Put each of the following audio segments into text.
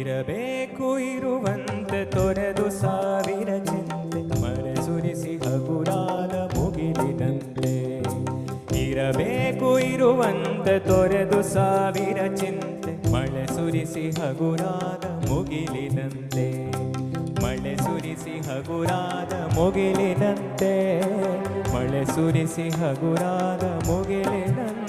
ಇರಬೇಕು, ಇರುವಂತೆ ತೊರೆದು ಸಾವಿರ ಚಿಂತೆ. ಮಳೆ ಸುರಿಸಿ ಹಗುರಾದ ಮುಗಿಲಿನಂತೆ ಇರಬೇಕು, ಇರುವಂತೆ ತೊರೆದು ಸಾವಿರ ಚಿಂತೆ. ಮಳೆ ಸುರಿಸಿ ಹಗುರಾದ ಮುಗಿಲಿನಂತೆ ಮಳೆ ಸುರಿಸಿ ಹಗುರಾದ ಮುಗಿಲಿನಂತೆ ಮಳೆ ಸುರಿಸಿ ಹಗುರಾದ ಮುಗಿಲಿನಂತೆ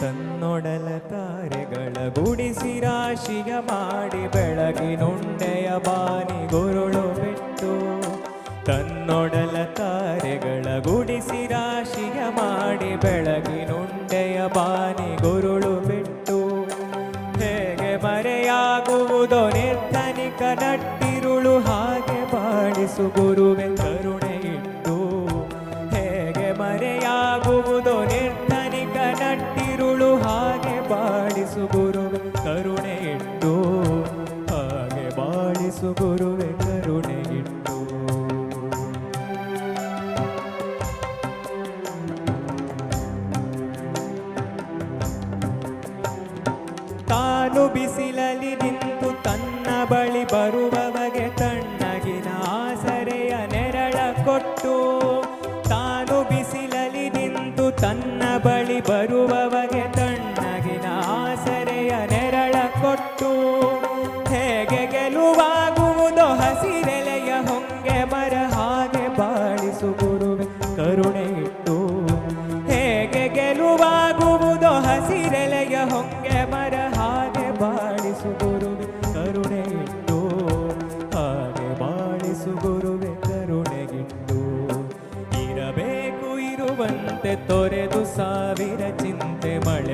ತನ್ನೊಡಲ ತಾರೆಗಳ ಗುಡಿಸಿ ರಾಶಿಯ ಮಾಡಿ ಬೆಳಗಿನುಂಡೆಯ ಬಾನಿ ಗುರುಳು ಬಿಟ್ಟು. ತನ್ನೊಡಲ ತಾರೆಗಳ ಗುಡಿಸಿ ರಾಶಿಯ ಮಾಡಿ ಬೆಳಗಿನುಂಡೆಯ ಬಾನಿ ಗುರುಳು ಬಿಟ್ಟು. ಹೇಗೆ ಮರೆಯಾಗುವುದೋ ನಿರ್ಧನಿಕ ನಟ್ಟಿರುಳು ಹಾಗೆ ಬಾಡಿಸು ಗುರುವೆ ಬಾಳಿಸು ಗುರುವೆ ಕೊಟ್ಟು ಹೇಗೆ ಗೆಲುವಾಗುವುದು ಹಸಿರೆಲೆಯ ಹೊಂಗೆ ಮರ ಹಾಗೆ ಬಾಳಿಸು ಗುರುವೆ ಕರುಣೆ ಇಟ್ಟು. ಹೇಗೆ ಗೆಲುವಾಗುವುದು ಹಸಿರೆಲೆಯ ಹೊಂಗೆ ಮರ ಹಾಗೆ ಬಾಳಿಸು ಗುರುವೆ ಕರುಣೆ ಇಟ್ಟು. ಹಾಗೆ ಬಾಳಿಸು ಗುರುವೆ ಕರುಣೆಗಿಟ್ಟು ಇರಬೇಕು ಇರುವಂತೆ ತೊರೆದು ಸಾವಿರ ಚಿಂತೆ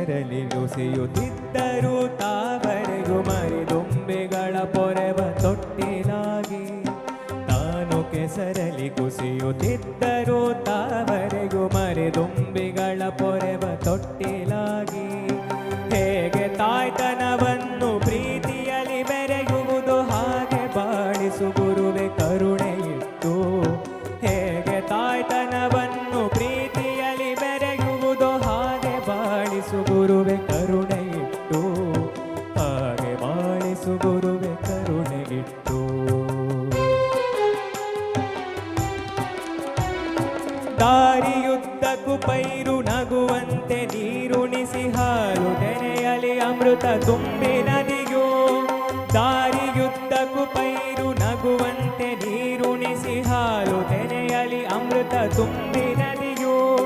ನುಸಿಯುತ್ತಿದ್ದರೂ ತಾವರೆಗೂ ಮರಿದುಂಬೆಗಳ ಪೊರೆವ ತೊಟ್ಟಿಲಾಗಿ ತಾನು ಕೆಸರಲಿ ಕುಸಿಯುತ್ತಿದ್ದರು ತಾವರೆಗೂ ಮರಿದುಂಬಿಗಳ ಪೊರೆವ ತೊಟ್ಟಿಲಾಗಿ ಹೇಗೆ ತಾಯ್ತನವನ್ನು ದಾರಿಯುದ್ದಕ್ಕೂ ಪೈರು ನಗುವಂತೆ ನೀರುಣಿಸಿ ಹಾಲು ತೆನೆಯಲಿ ಅಮೃತ ತುಂಬಿ ನದಿಯೋ. ದಾರಿಯುದ್ದಕ್ಕೂ ಪೈರು ನಗುವಂತೆ ನೀರುಣಿಸಿ ಹಾಲು ತೆನೆಯಲಿ ಅಮೃತ ತುಂಬಿ ನದಿಯೋ.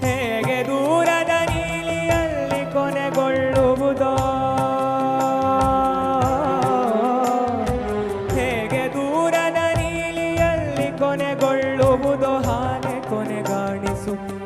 ಹೇಗೆ ದೂರದ ನೀಲಿಯಲ್ಲಿ ಕೊನೆಗೊಳ್ಳುವುದೋ. ಹೇಗೆ ದೂರದ ನೀಲಿಯಲ್ಲಿ ಕೊನೆಗೊಳ್ಳುವುದೋ ಹಾಗೆ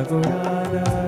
ಹಗುರಾದ